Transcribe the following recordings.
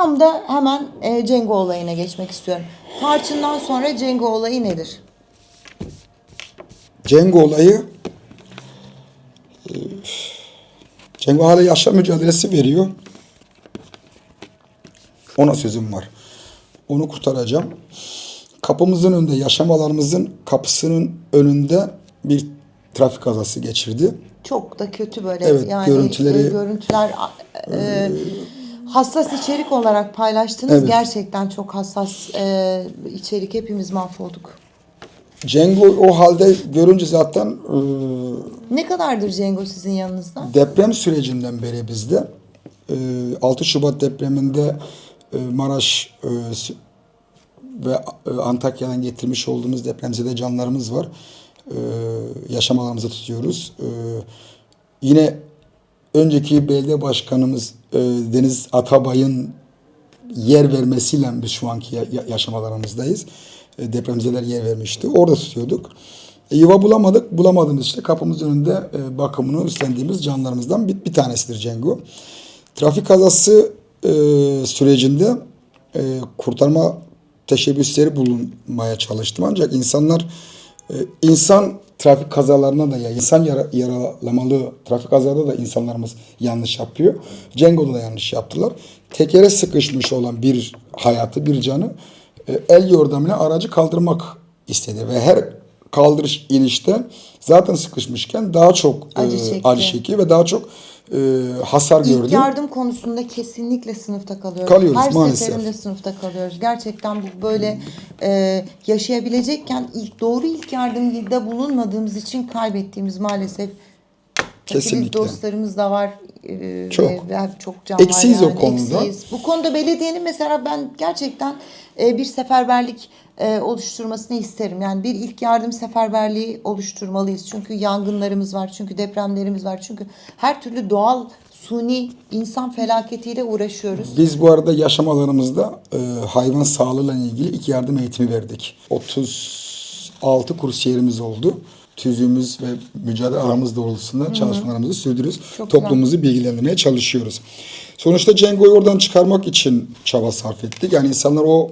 Tam da hemen e, Cengo olayına geçmek istiyorum. Tarçından sonra Cengo olayı nedir? Cengo olayı e, Cengo hala yaşam mücadelesi veriyor. Ona sözüm var. Onu kurtaracağım. Kapımızın önünde, yaşam alanımızın kapısının önünde bir trafik kazası geçirdi. Çok da kötü böyle Evet, yani görüntüleri- e, görüntüler e, hassas içerik olarak paylaştınız. Evet. Gerçekten çok hassas e, içerik. Hepimiz mahvolduk. Cengo o halde görünce zaten e, Ne kadardır Cengo sizin yanınızda? deprem sürecinden beri bizde e, 6 Şubat depreminde e, Maraş e, sü- ve e, Antakya'dan getirmiş olduğumuz depremzede canlarımız var. E, yaşam alanımızı tutuyoruz. E, yine önceki belediye başkanımız e, Deniz Atabay'ın yer vermesiyle biz şu anki ya- ya- yaşam alanımızdayız. E, depremzeler yer vermişti. Orada tutuyorduk. E, yuva bulamadık. Bulamadığımız işte kapımızın önünde e, bakımını üstlendiğimiz canlarımızdan bir, bir tanesidir Cengo. Trafik kazası e, sürecinde kurtarma teşebbüsleri bulunmaya çalıştım. Ancak insanlar insan trafik kazalarına da ya insan yara, yaralamalı trafik kazalarında da insanlarımız yanlış yapıyor. Cengo'da da yanlış yaptılar. Tekere sıkışmış olan bir hayatı, bir canı e, el yordamıyla aracı kaldırmak istedi ve her kaldırış inişte zaten sıkışmışken daha çok e, Acı çekti. acı çekiyor ve daha çok e, hasar gördü. İlk yardım konusunda kesinlikle sınıfta kalıyoruz. Kalıyoruz, Her maalesef. seferinde sınıfta kalıyoruz. Gerçekten bu böyle e, yaşayabilecekken ilk doğru ilk yardımda bulunmadığımız için kaybettiğimiz maalesef Kesinlikle. dostlarımız da var. E, Çok. ve- çok can Eksiyiz var o yani. konuda. Eksiyiz. Bu konuda belediyenin mesela ben gerçekten e, bir seferberlik e, oluşturmasını isterim. Yani bir ilk yardım seferberliği oluşturmalıyız. Çünkü yangınlarımız var, çünkü depremlerimiz var. Çünkü her türlü doğal, suni insan felaketiyle uğraşıyoruz. Biz bu arada yaşam alanımızda e, hayvan sağlığıyla ilgili ilk yardım eğitimi verdik. 36 kursiyerimiz oldu. Tüzüğümüz ve mücadele aramız doğrultusunda çalışmalarımızı sürdürüyoruz. Çok Toplumumuzu bilgilendirmeye çalışıyoruz. Sonuçta Cengo'yu oradan çıkarmak için çaba sarf ettik. Yani insanlar o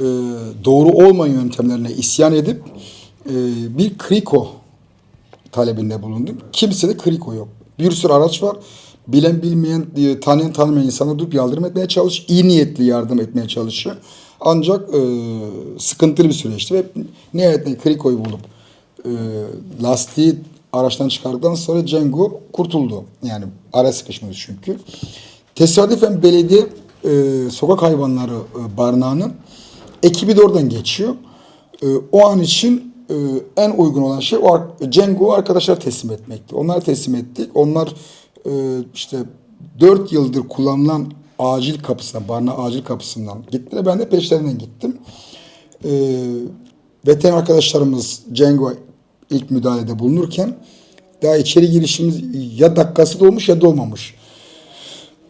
e, doğru olmayan yöntemlerine isyan edip e, bir kriko talebinde bulundum. Kimse de kriko yok. Bir sürü araç var. Bilen bilmeyen, e, tanıyan tanımayan insana durup yardım etmeye çalış. iyi niyetli yardım etmeye çalışıyor. Ancak e, sıkıntılı bir süreçti ve nihayetinde krikoyu bulup lastiği araçtan çıkardıktan sonra Cengo kurtuldu. Yani ara sıkışmış çünkü. Tesadüfen belediye e, sokak hayvanları e, barınağının ekibi de oradan geçiyor. E, o an için e, en uygun olan şey o Cengo arkadaşlar teslim etmekti. Onları teslim ettik. Onlar e, işte 4 yıldır kullanılan acil kapısından, barınağı acil kapısından gittiler. Ben de peşlerinden gittim. E, veteriner arkadaşlarımız Cengo ilk müdahalede bulunurken daha içeri girişimiz ya dakikası dolmuş ya dolmamış.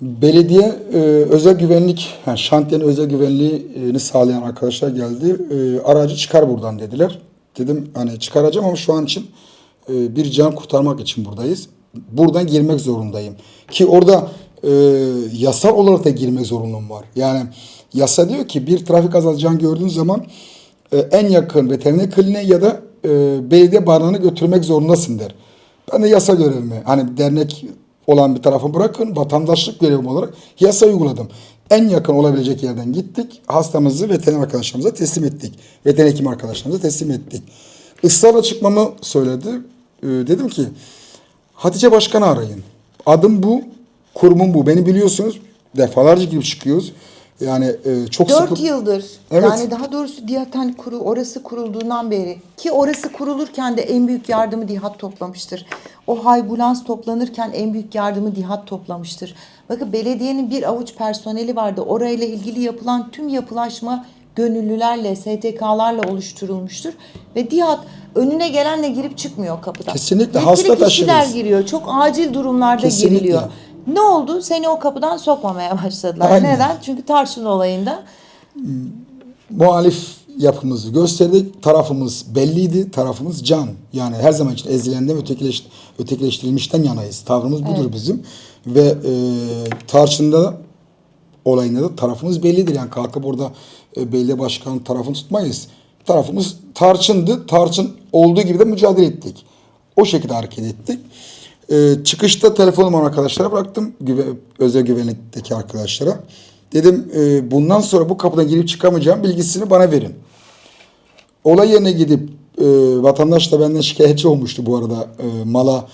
Belediye e, özel güvenlik, yani şantiyenin özel güvenliğini sağlayan arkadaşlar geldi. E, aracı çıkar buradan dediler. Dedim hani çıkaracağım ama şu an için e, bir can kurtarmak için buradayız. Buradan girmek zorundayım. Ki orada e, yasal olarak da girmek zorunluluğum var. Yani yasa diyor ki bir trafik kazası can gördüğün zaman e, en yakın veteriner kliniğe ya da e, belediye barınağına götürmek zorundasın der. Ben de yasa görevimi hani dernek olan bir tarafa bırakın vatandaşlık görevim olarak yasa uyguladım. En yakın olabilecek yerden gittik. Hastamızı veteriner arkadaşlarımıza teslim ettik. Veteriner hekim arkadaşlarımıza teslim ettik. Israrla çıkmamı söyledi. Ee, dedim ki Hatice Başkan'ı arayın. Adım bu, kurumum bu. Beni biliyorsunuz. Defalarca girip çıkıyoruz. Yani e, çok Dört sıkı... yıldır Evet. yani daha doğrusu Diyaten kuru orası kurulduğundan beri ki orası kurulurken de en büyük yardımı Dihat toplamıştır. O haybulans toplanırken en büyük yardımı Dihat toplamıştır. Bakın belediyenin bir avuç personeli vardı. Orayla ilgili yapılan tüm yapılaşma gönüllülerle, STK'larla oluşturulmuştur. Ve Dihat önüne gelenle girip çıkmıyor kapıdan. Kesinlikle, Yetkili hasta kişiler taşırız. giriyor. Çok acil durumlarda Kesinlikle. giriliyor. Ne oldu? Seni o kapıdan sokmamaya başladılar. Aynen. Neden? Çünkü Tarçın olayında muhalif yapımızı gösterdik. Tarafımız belliydi. Tarafımız can. Yani her zaman için ezilenden ötekileş, ötekileştirilmişten yanayız. Tavrımız budur bizim. Ve e, Tarçın'da olayında da tarafımız bellidir. Yani kalkıp orada e, belediye başkanı tarafını tutmayız. Tarafımız tarçındı. Tarçın olduğu gibi de mücadele ettik. O şekilde hareket ettik. E, çıkışta telefonumu arkadaşlara bıraktım. Güve, özel güvenlikteki arkadaşlara. Dedim e, bundan sonra bu kapıdan girip çıkamayacağım bilgisini bana verin. Olay yerine gidip e, vatandaş da benden şikayetçi olmuştu bu arada e, mala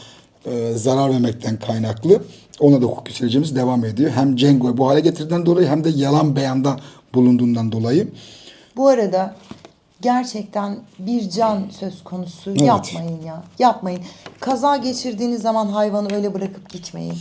e, zarar vermekten kaynaklı. Ona da hukuki sürecimiz devam ediyor. Hem Cengo'yu bu hale getirdiğinden dolayı hem de yalan beyanda bulunduğundan dolayı. Bu arada gerçekten bir can söz konusu. Yapmayın ya. Yapmayın. Kaza geçirdiğiniz zaman hayvanı öyle bırakıp gitmeyin.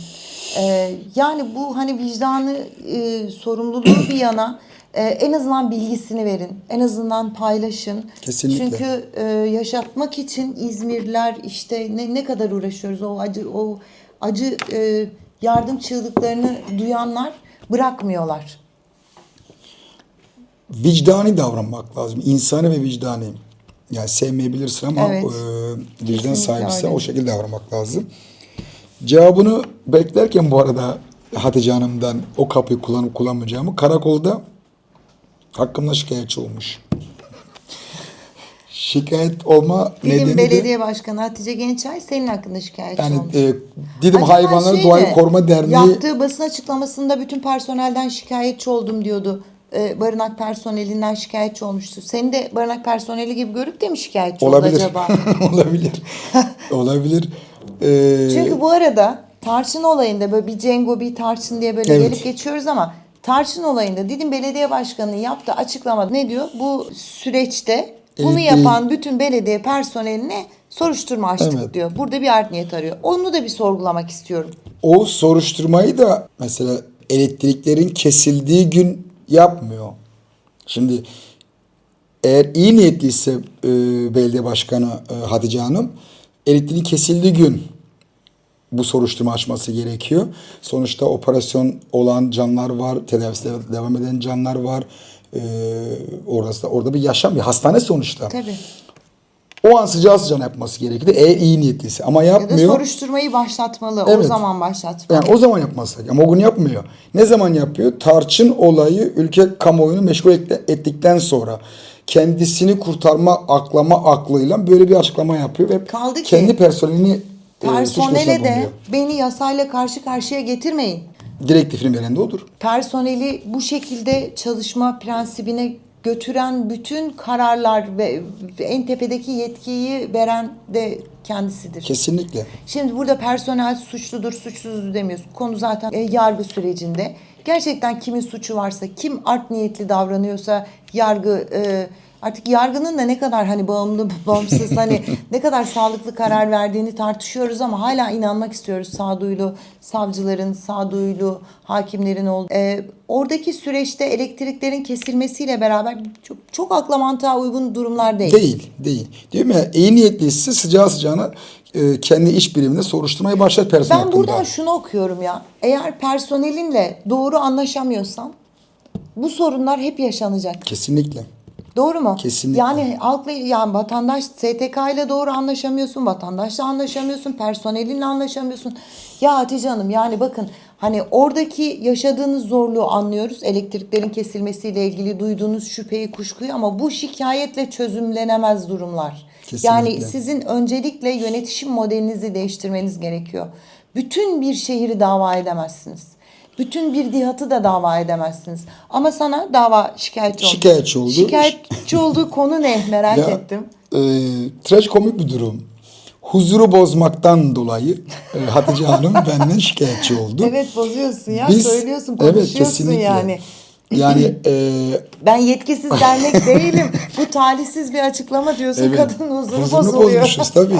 Ee, yani bu hani vicdanı e, sorumluluğu bir yana e, en azından bilgisini verin. En azından paylaşın. Kesinlikle. Çünkü e, yaşatmak için İzmirliler işte ne, ne kadar uğraşıyoruz. O acı o acı e, yardım çığlıklarını duyanlar bırakmıyorlar. Vicdani davranmak lazım. İnsani ve vicdani. Yani sevmeyebilirsin ama Evet. e, vicdan öyle. o şekilde davranmak lazım. Cevabını beklerken bu arada Hatice Hanım'dan o kapıyı kullanıp kullanmayacağımı karakolda hakkımda şikayetçi olmuş. Şikayet olma Didim nedeni de Belediye Başkanı Hatice Gençay senin hakkında şikayetçi yani olmuş. e, Didim Acaba Hayvanları şey Doğayı? Koruma Derneği Yaptığı basın açıklamasında bütün personelden şikayetçi oldum diyordu. Ee, barınak personelinden şikayetçi olmuştu. Seni de barınak personeli gibi görüp de mi şikayetçi oldu olabilir. acaba? olabilir. olabilir. Ee, Çünkü bu arada Tarçın olayında böyle bir Cengo bir Tarçın diye böyle Evet. gelip geçiyoruz ama Tarçın olayında Didim Belediye Başkanı'nın yaptığı açıklamada ne diyor? Bu süreçte bunu Evet, yapan bütün belediye personeline soruşturma açtık Evet. diyor. Burada bir art niyet arıyor. Onu da bir sorgulamak istiyorum. o soruşturmayı da mesela elektriklerin kesildiği gün yapmıyor. Şimdi eğer iyi niyetliyse e, belediye başkanı e, Hatice Hanım elektriğin kesildiği gün bu soruşturma açması gerekiyor. Sonuçta operasyon olan canlar var, tedavisi de- devam eden canlar var. Ee, orası da, orada bir yaşam, bir hastane sonuçta. Tabii. O an sıcağı sıcağına yapması gerekirdi. Eğer iyi niyetliyse. Ama Ya da yapmıyor. soruşturmayı başlatmalı. O Evet. zaman başlatmalı. Yani o zaman yapması lazım. Ama o gün yapmıyor. Ne zaman yapıyor? Tarçın olayı ülke kamuoyunu meşgul et- ettikten sonra kendisini kurtarma aklama aklıyla böyle bir açıklama yapıyor ve Kaldı ki kendi personelini e, Personele de beni yasayla karşı karşıya getirmeyin. Direktifini veren de odur. Personeli bu şekilde çalışma prensibine götüren bütün kararlar ve en tepedeki yetkiyi veren de kendisidir. Kesinlikle. Şimdi burada personel suçludur, suçsuzdur demiyoruz. Konu zaten e, yargı sürecinde. Gerçekten kimin suçu varsa, kim art niyetli davranıyorsa yargı e, artık yargının da ne kadar hani bağımlı, bağımsız hani ne kadar sağlıklı karar verdiğini tartışıyoruz ama hala inanmak istiyoruz sağduyulu savcıların, sağduyulu hakimlerin olduğu. E, oradaki süreçte elektriklerin kesilmesiyle beraber çok çok akla mantığa uygun durumlar değil. Değil, değil. Değil mi? İyi niyetliyse sıcağı sıcağına e, kendi iş biriminde soruşturmayı başlat personel Ben hakkında. buradan şunu okuyorum ya. Eğer personelinle doğru anlaşamıyorsan bu sorunlar hep yaşanacak. Kesinlikle. Doğru mu? Kesinlikle. Yani halkla yani vatandaş STK ile doğru anlaşamıyorsun, vatandaşla anlaşamıyorsun, personelinle anlaşamıyorsun. Ya Hatice Hanım yani bakın hani oradaki yaşadığınız zorluğu anlıyoruz. Elektriklerin kesilmesiyle ilgili duyduğunuz şüpheyi, kuşkuyu ama bu şikayetle çözümlenemez durumlar. Yani Kesinlikle. sizin öncelikle yönetişim modelinizi değiştirmeniz gerekiyor. Bütün bir şehri dava edemezsiniz. Bütün bir dihatı da dava edemezsiniz. Ama sana dava şikayetçi oldu. Şikayetçi oldu. Şikayetçi olduğu konu ne merak Ya, ettim. E, trajikomik bir durum. Huzuru bozmaktan dolayı e, Hatice Hanım benden şikayetçi oldu. Evet bozuyorsun ya Biz- söylüyorsun Evet, konuşuyorsun kesinlikle. yani. Yani e, Ben yetkisiz dernek değilim. Bu talihsiz bir açıklama diyorsun. evet, Kadının huzuru huzurunu bozuluyor. bozmuşuz tabii.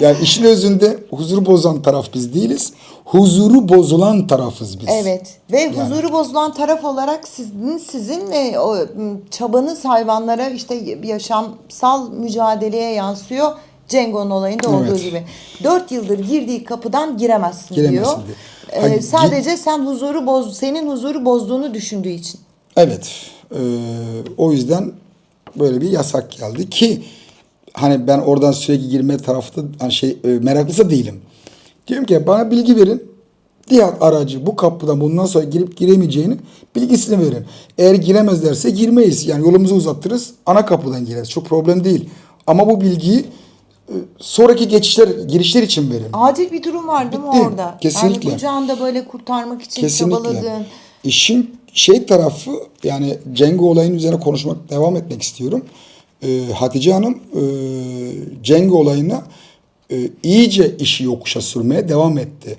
Yani işin özünde huzuru bozan taraf biz değiliz. Huzuru bozulan tarafız biz. Evet ve huzuru bozulan taraf olarak sizin sizin e, o m, çabanız hayvanlara işte yaşamsal mücadeleye yansıyor. Cengo'nun olayında olduğu Evet. gibi. Dört yıldır girdiği kapıdan giremezsin, Giremezsin diyor. diyor. Ee, Ha, gi- sadece sen huzuru boz, senin huzuru bozduğunu düşündüğü için. Evet. e, o yüzden böyle bir yasak geldi ki hani ben oradan sürekli girme tarafta hani şey e, meraklısı değilim. Diyorum ki bana bilgi verin. DİHAT aracı bu kapıdan bundan sonra girip giremeyeceğini bilgisini verin. Eğer giremezlerse girmeyiz. Yani yolumuzu uzattırız. Ana kapıdan gireriz. Çok problem değil. Ama bu bilgiyi sonraki geçişler, girişler için verin. Acil bir durum var değil mi Bitti. orada? Kesinlikle. Yani kucağında böyle kurtarmak için Kesinlikle. çabaladığın. İşin şey tarafı yani Cengo olayının üzerine konuşmak devam etmek istiyorum. Ee, Hatice Hanım e, Cengo olayına e, iyice işi yokuşa sürmeye devam etti.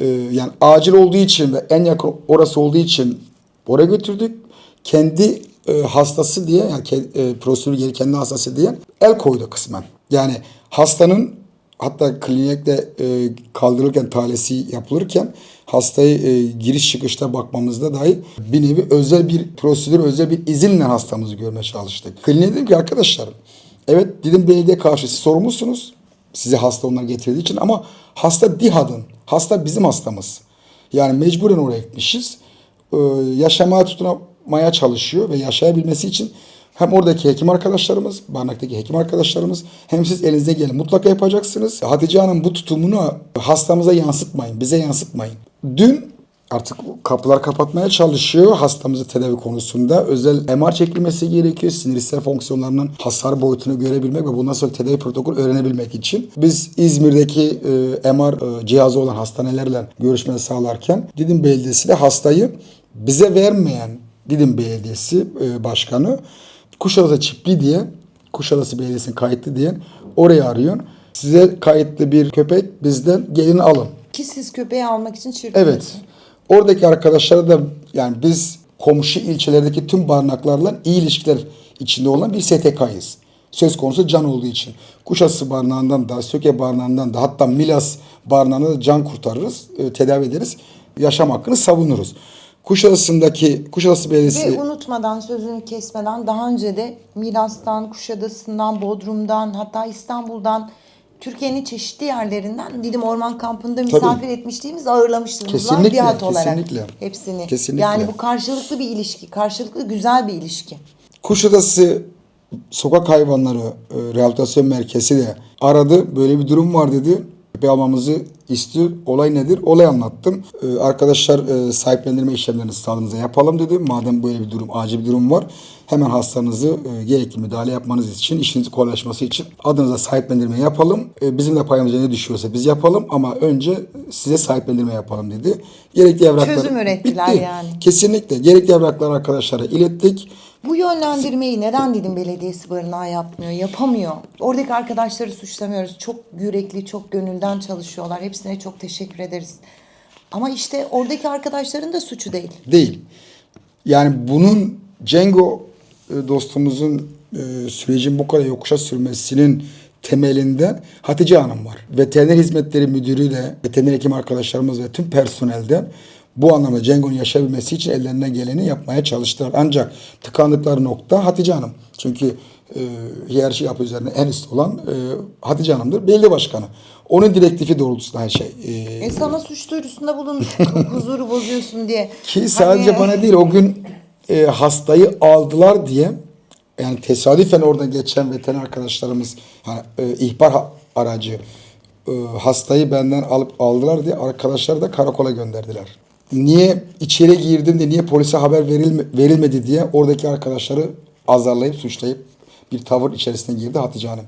Ee, yani acil olduğu için ve en yakın orası olduğu için oraya götürdük. Kendi e, hastası diye yani e, prosedürü geri kendi hastası diye el koydu kısmen. Yani hastanın hatta klinikte e, kaldırılırken talesi yapılırken hastayı e, giriş çıkışta bakmamızda dahi bir nevi özel bir prosedür, özel bir izinle hastamızı görmeye çalıştık. Kliniğe dedim ki arkadaşlar evet Didim Belediye karşı siz sorumlusunuz. Sizi hasta onlar getirdiği için ama hasta DİHA'dın. Hasta bizim hastamız. Yani mecburen oraya gitmişiz. Ee, yaşamaya tutunmaya çalışıyor ve yaşayabilmesi için hem oradaki hekim arkadaşlarımız, barınaktaki hekim arkadaşlarımız hem siz elinizde gelin mutlaka yapacaksınız. Hatice Hanım bu tutumunu hastamıza yansıtmayın, bize yansıtmayın. Dün artık kapılar kapatmaya çalışıyor hastamızı tedavi konusunda. Özel MR çekilmesi gerekiyor. Sinirsel fonksiyonlarının hasar boyutunu görebilmek ve bundan sonra tedavi protokolü öğrenebilmek için. Biz İzmir'deki e, MR e, cihazı olan hastanelerle görüşme sağlarken Didim Belediyesi de hastayı bize vermeyen Didim Belediyesi e, Başkanı Kuşadası çipli diye Kuşadası Belediyesi'nin kayıtlı diye oraya arıyor. Size kayıtlı bir köpek bizden gelin alın. Ki siz köpeği almak için çırpınıyorsunuz. Evet. Oradaki arkadaşlara da yani biz komşu ilçelerdeki tüm barınaklarla iyi ilişkiler içinde olan bir STK'yız. Söz konusu can olduğu için. Kuşası barınağından da, Söke barınağından da hatta Milas barınağında da can kurtarırız, e, tedavi ederiz. Yaşam hakkını savunuruz. Kuşadası'ndaki, Kuşadası Belediyesi... Ve unutmadan sözünü kesmeden daha önce de Milas'tan, Kuşadası'ndan, Bodrum'dan hatta İstanbul'dan Türkiye'nin çeşitli yerlerinden Didim Orman Kampı'nda misafir etmişliğimiz ağırlamışlığımız var Kesinlikle, biat olarak. kesinlikle. Hepsini. Kesinlikle. Yani bu karşılıklı bir ilişki, karşılıklı güzel bir ilişki. Kuşadası Sokak Hayvanları e, Rehabilitasyon Merkezi de aradı. Böyle bir durum var dedi. Köpeği almamızı istiyor. Olay nedir? Olay anlattım. E, arkadaşlar e, sahiplendirme işlemlerini sağlığınıza yapalım dedi. Madem böyle bir durum, acil bir durum var. Hemen hastanızı e, gerekli müdahale yapmanız için, işinizi kolaylaşması için adınıza sahiplendirme yapalım. E, bizim de payımıza ne düşüyorsa biz yapalım ama önce size sahiplendirme yapalım dedi. Gerekli evrakları... Çözüm ürettiler Bitti. yani. Kesinlikle. Gerekli evrakları arkadaşlara ilettik. Bu yönlendirmeyi neden Didim Belediyesi barınağı yapmıyor, yapamıyor? Oradaki arkadaşları suçlamıyoruz. Çok yürekli, çok gönülden çalışıyorlar. Hepsine çok teşekkür ederiz. Ama işte oradaki arkadaşların da suçu değil. değil. Yani bunun Cengo e, dostumuzun e, sürecin bu kadar yokuşa sürmesinin temelinde Hatice Hanım var. Veteriner Hizmetleri Müdürü de, veteriner hekim arkadaşlarımız ve tüm personelden bu anlamda Cengo'nun yaşayabilmesi için ellerinden geleni yapmaya çalıştılar. Ancak tıkandıkları nokta Hatice Hanım. Çünkü e, hiyerarşi yapı üzerine en üst olan e, Hatice Hanım'dır. Belediye Başkanı. Onun direktifi doğrultusunda her şey. E, E sana suç duyurusunda bulunmuş huzuru bozuyorsun diye. ki sadece Hani- bana değil o gün e, hastayı aldılar diye yani tesadüfen orada geçen veteriner arkadaşlarımız hani, e, ihbar ha- aracı e, hastayı benden alıp aldılar diye arkadaşları da karakola gönderdiler. Niye içeri girdim de niye polise haber verilme, verilmedi diye oradaki arkadaşları azarlayıp suçlayıp bir tavır içerisine girdi Hatice Hanım.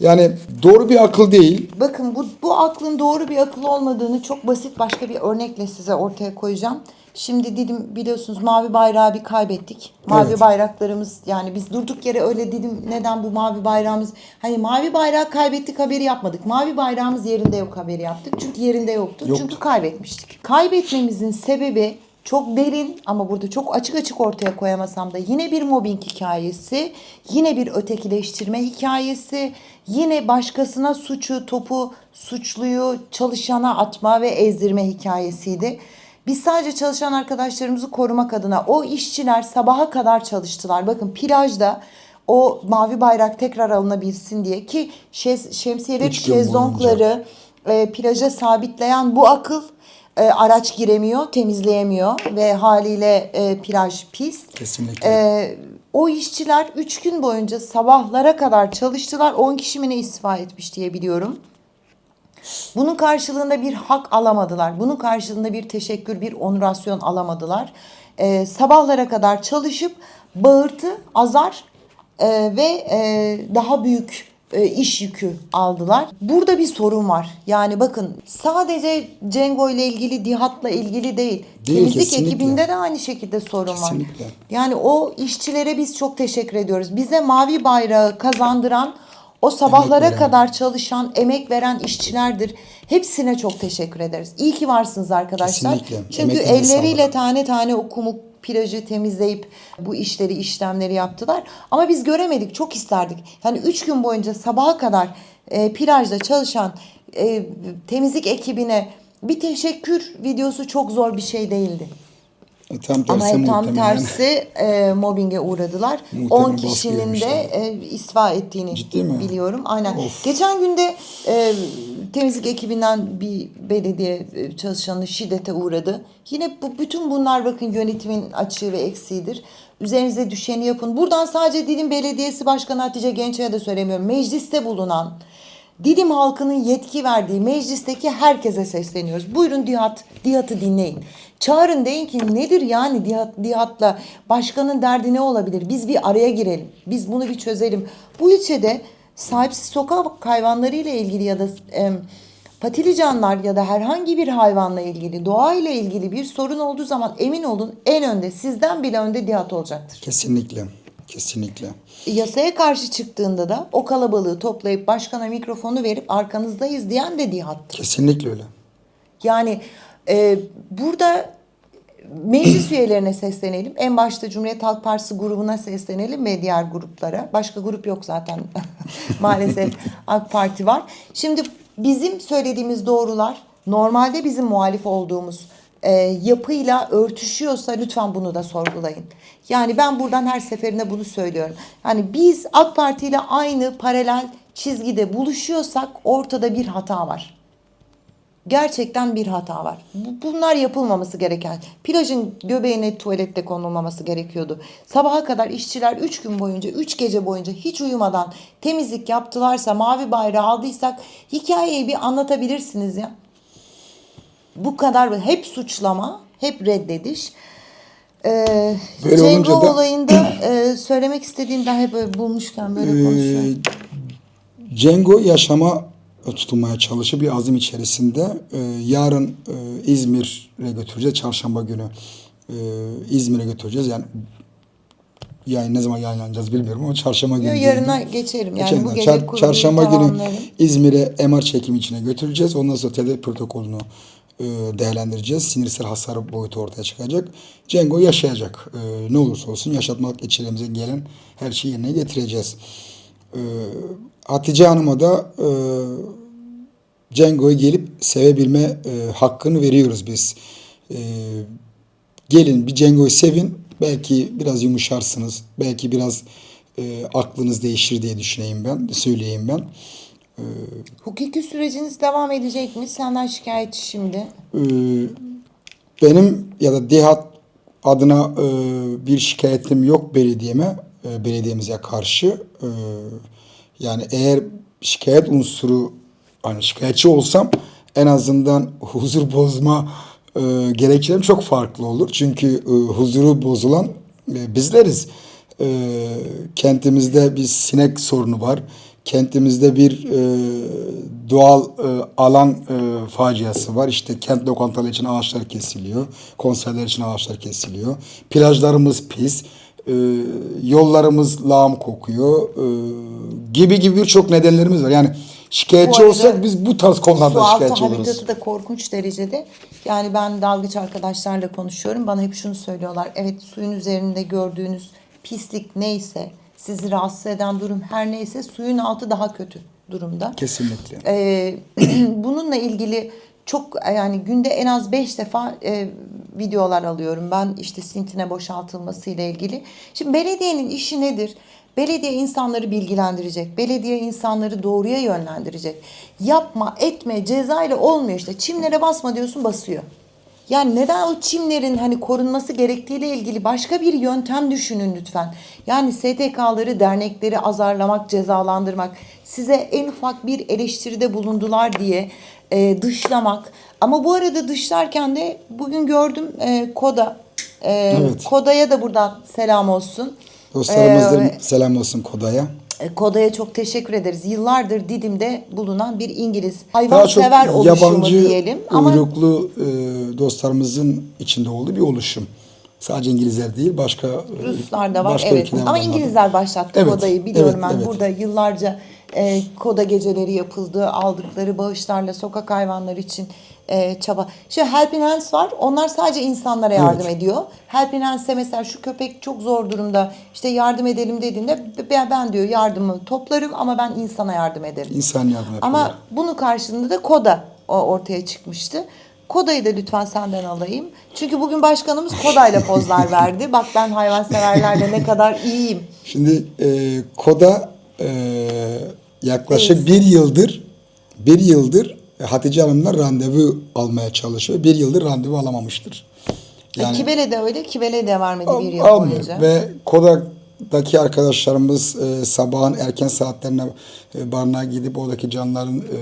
Yani doğru bir akıl değil. Bakın bu, bu aklın doğru bir akıl olmadığını çok basit başka bir örnekle size ortaya koyacağım. Şimdi Didim biliyorsunuz mavi bayrağı bir kaybettik. Mavi Evet. bayraklarımız yani biz durduk yere öyle Didim neden bu mavi bayrağımız hani mavi bayrağı kaybettik haberi yapmadık. Mavi bayrağımız yerinde yok haberi yaptık. Çünkü yerinde yoktu. Yoktu. Çünkü kaybetmiştik. Kaybetmemizin sebebi çok derin ama burada çok açık açık ortaya koyamasam da yine bir mobbing hikayesi, yine bir ötekileştirme hikayesi, yine başkasına suçu, topu, suçluyu çalışana atma ve ezdirme hikayesiydi. Biz sadece çalışan arkadaşlarımızı korumak adına o işçiler sabaha kadar çalıştılar. Bakın plajda o mavi bayrak tekrar alınabilsin diye ki şez, şemsiyeleri, şezlongları e, plaja sabitleyen bu akıl e, araç giremiyor, temizleyemiyor ve haliyle e, plaj pis. Kesinlikle. E, o işçiler 3 gün boyunca sabahlara kadar çalıştılar. 10 kişi mi ne istifa etmiş diye biliyorum. Bunun karşılığında bir hak alamadılar. Bunun karşılığında bir teşekkür, bir onurasyon alamadılar. Ee, sabahlara kadar çalışıp bağırtı, azar e, ve e, daha büyük e, iş yükü aldılar. Burada bir sorun var. Yani bakın sadece Cengo ile ilgili, Dihat'la ilgili değil. Değil, Temizlik kesinlikle. ekibinde de aynı şekilde sorun var. Kesinlikle. Yani o işçilere biz çok teşekkür ediyoruz. Bize mavi bayrağı kazandıran o sabahlara veren. kadar çalışan, emek veren işçilerdir. Hepsine çok teşekkür ederiz. İyi ki varsınız arkadaşlar. Kesinlikle. Çünkü Emeklerine elleriyle sağlık. tane tane o kumuk plajı temizleyip bu işleri, işlemleri yaptılar. Ama biz göremedik, çok isterdik. Yani üç gün boyunca sabaha kadar e, plajda çalışan e, temizlik ekibine bir teşekkür videosu çok zor bir şey değildi. E, Tam Ama tersi tam muhtemelen. tersi e, mobbinge uğradılar. Muhtemelen 10 baskı kişinin de e, istifa ettiğini Ciddi mi? biliyorum. Aynen. Of. Geçen günde e, temizlik ekibinden bir belediye e, çalışanı şiddete uğradı. Yine bu bütün bunlar bakın yönetimin açığı ve eksiğidir. Üzerinize düşeni yapın. Buradan sadece Didim Belediyesi Başkanı Hatice Gençay'a da söylemiyorum. Mecliste bulunan Didim halkının yetki verdiği meclisteki herkese sesleniyoruz. Buyurun Dihat, Dihat'ı dinleyin. Çağırın deyin ki nedir yani Dihat, Dihat'la başkanın derdi ne olabilir? Biz bir araya girelim. Biz bunu bir çözelim. Bu ilçede sahipsiz sokak hayvanları ile ilgili ya da em, patili canlar ya da herhangi bir hayvanla ilgili, doğa ile ilgili bir sorun olduğu zaman emin olun en önde sizden bile önde Dihat olacaktır. Kesinlikle. Kesinlikle. Yasaya karşı çıktığında da o kalabalığı toplayıp başkana mikrofonu verip arkanızdayız diyen de Dihat'tır. Kesinlikle öyle. Yani e, burada meclis üyelerine seslenelim. En başta Cumhuriyet Halk Partisi grubuna seslenelim ve diğer gruplara. Başka grup yok zaten maalesef AK Parti var. Şimdi bizim söylediğimiz doğrular normalde bizim muhalif olduğumuz e, yapıyla örtüşüyorsa lütfen bunu da sorgulayın. Yani ben buradan her seferinde bunu söylüyorum. Yani biz AK Parti ile aynı paralel çizgide buluşuyorsak ortada bir hata var. Gerçekten bir hata var. Bu- Bunlar yapılmaması gereken. Plajın göbeğine tuvalette konulmaması gerekiyordu. Sabaha kadar işçiler 3 gün boyunca, 3 gece boyunca hiç uyumadan temizlik yaptılarsa, mavi bayrağı aldıysak hikayeyi bir anlatabilirsiniz ya. Bu kadar hep suçlama, hep reddediş. Ee, Böyle Cengo olunca da- olayında e, söylemek istediğim daha hep böyle bulmuşken böyle konuşuyorum. Ee, Cengo yaşama tutunmaya çalışıyor bir azim içerisinde. Ee, yarın e, İzmir'e götüreceğiz. Çarşamba günü e, İzmir'e götüreceğiz. Yani yani ne zaman yayınlanacağız bilmiyorum ama çarşamba günü. Yarına mi? geçerim. Yani Geçen bu gece Çar- çarşamba günü. İzmir'e MR çekimi içine götüreceğiz. Ondan sonra tedavi protokolünü e, değerlendireceğiz. Sinirsel hasar boyutu ortaya çıkacak. Cengo yaşayacak. E, ne olursa olsun yaşatmak içerimize gelen her şeyi yerine getireceğiz. E, Hatice Hanım'a da e, Cengo'yu gelip sevebilme e, hakkını veriyoruz biz. E, gelin bir Cengo'yu sevin. Belki biraz yumuşarsınız. Belki biraz e, aklınız değişir diye düşüneyim ben. Söyleyeyim ben. Hukuki süreciniz devam edecek mi? Senden şikayetçi şimdi. Ee, benim ya da DİHAT adına e, bir şikayetim yok belediyeme, e, belediyemize karşı. E, yani eğer şikayet unsuru hani şikayetçi olsam en azından huzur bozma e, gerekçelerim çok farklı olur. Çünkü e, huzuru bozulan e, bizleriz. E, kentimizde bir sinek sorunu var. Kentimizde bir e, doğal e, alan e, faciası var. İşte kent lokantaları için ağaçlar kesiliyor. Konserler için ağaçlar kesiliyor. Plajlarımız pis. E, yollarımız lağım kokuyor. E, gibi gibi birçok nedenlerimiz var. Yani şikayetçi arada olsak biz bu tarz konularda Su altı şikayetçi oluruz. habitatı da korkunç derecede. Yani ben dalgıç arkadaşlarla konuşuyorum. Bana hep şunu söylüyorlar. Evet suyun üzerinde gördüğünüz pislik neyse, sizi rahatsız eden durum her neyse suyun altı daha kötü durumda. Kesinlikle. Ee, bununla ilgili çok yani günde en az beş defa e, videolar alıyorum. Ben işte sintine boşaltılması ile ilgili. Şimdi belediyenin işi nedir? Belediye insanları bilgilendirecek. Belediye insanları doğruya yönlendirecek. Yapma, etme, ceza ile olmuyor işte. Çimlere basma diyorsun basıyor. Yani neden o çimlerin hani korunması gerektiğiyle ilgili başka bir yöntem düşünün lütfen. Yani STK'ları, dernekleri azarlamak, cezalandırmak, size en ufak bir eleştiride bulundular diye e, dışlamak. Ama bu arada dışlarken de bugün gördüm e, Koda. E, Evet. Koda'ya da buradan selam olsun. Dostlarımızdan Ee, selam olsun Koda'ya. E, Koda'ya çok teşekkür ederiz. Yıllardır Didim'de bulunan bir İngiliz hayvansever oluşumu yabancı diyelim. Ama uyruklu e, dostlarımızın içinde olduğu bir oluşum. Sadece İngilizler değil, başka e, Ruslar da var başka evet. Ama. İngilizler başlattı Evet, Koda'yı biliyorum evet, ben. evet. Burada yıllarca e, Koda geceleri yapıldı. Aldıkları bağışlarla sokak hayvanları için e, çaba. Şimdi Helping Hands var. Onlar sadece insanlara yardım ediyor. Helping Hands'e mesela şu köpek çok zor durumda. İşte yardım edelim dediğinde ben, ben diyor yardımı toplarım ama ben insana yardım ederim. İnsan yardım yapıyorlar. Ama bunun karşılığında da Koda o ortaya çıkmıştı. Koda'yı da lütfen senden alayım. Çünkü bugün başkanımız Koda'yla pozlar verdi. Bak ben hayvanseverlerle ne kadar iyiyim. Şimdi e, Koda e, yaklaşık bir yıldır bir yıldır Hatice Hanım'la randevu almaya çalışıyor. Bir yıldır randevu alamamıştır. Yani, Kibele de öyle. Kibele de vermedi bir yıl almıyor. boyunca. Ve Kodak'taki arkadaşlarımız e, sabahın erken saatlerine e, barınağa gidip oradaki canlıların e,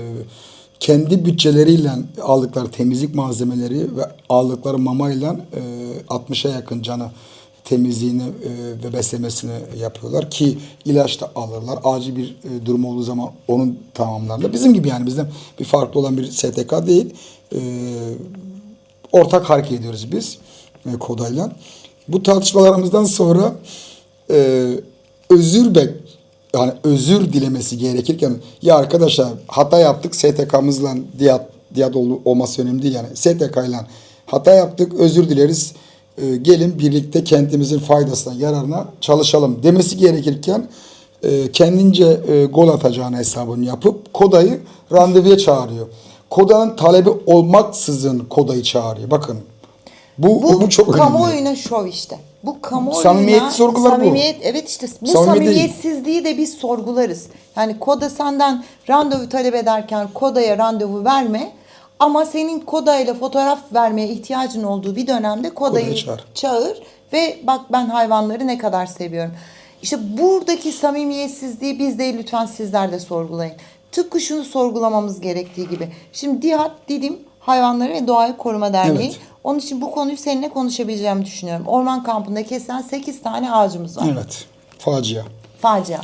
kendi bütçeleriyle aldıkları temizlik malzemeleri ve aldıkları mamayla e, 60'a yakın canı temizliğini e, ve beslemesini yapıyorlar ki ilaç da alırlar. Acil bir e, durum olduğu zaman onun tamamlarlar. Bizim gibi yani bizden bir farklı olan bir STK değil. E, ortak hareket ediyoruz biz e, Koda'yla. Bu tartışmalarımızdan sonra e, özür bek yani özür dilemesi gerekirken ya arkadaşlar hata yaptık STK'mızla diyat diyat ol- olması önemli değil yani STK ile hata yaptık özür dileriz E, gelin birlikte kentimizin faydasına yararına çalışalım demesi gerekirken e, kendince e, gol atacağını hesabını yapıp Koda'yı randevuya çağırıyor. Koda'nın talebi olmaksızın Koda'yı çağırıyor. Bakın bu, bu, Bu, çok önemli. kamuoyuna şov işte. Bu kamuoyuna Samimiyet sorgular bu. samimiyet, Evet işte bu Samimi değil. samimiyetsizliği de biz sorgularız. Yani Koda senden randevu talep ederken Koda'ya randevu verme. Ama senin Koda ile fotoğraf vermeye ihtiyacın olduğu bir dönemde Koda'yı Koda'yı çağır. çağır ve bak ben hayvanları ne kadar seviyorum. İşte buradaki samimiyetsizliği biz de lütfen sizler de sorgulayın. Tıpkı şunu sorgulamamız gerektiği gibi. Şimdi DİHAT Didim Hayvanları ve Doğayı Koruma Derneği. Evet. Onun için bu konuyu seninle konuşabileceğimi düşünüyorum. Orman kampında kesilen 8 tane ağacımız var. Evet. Facia. Facia.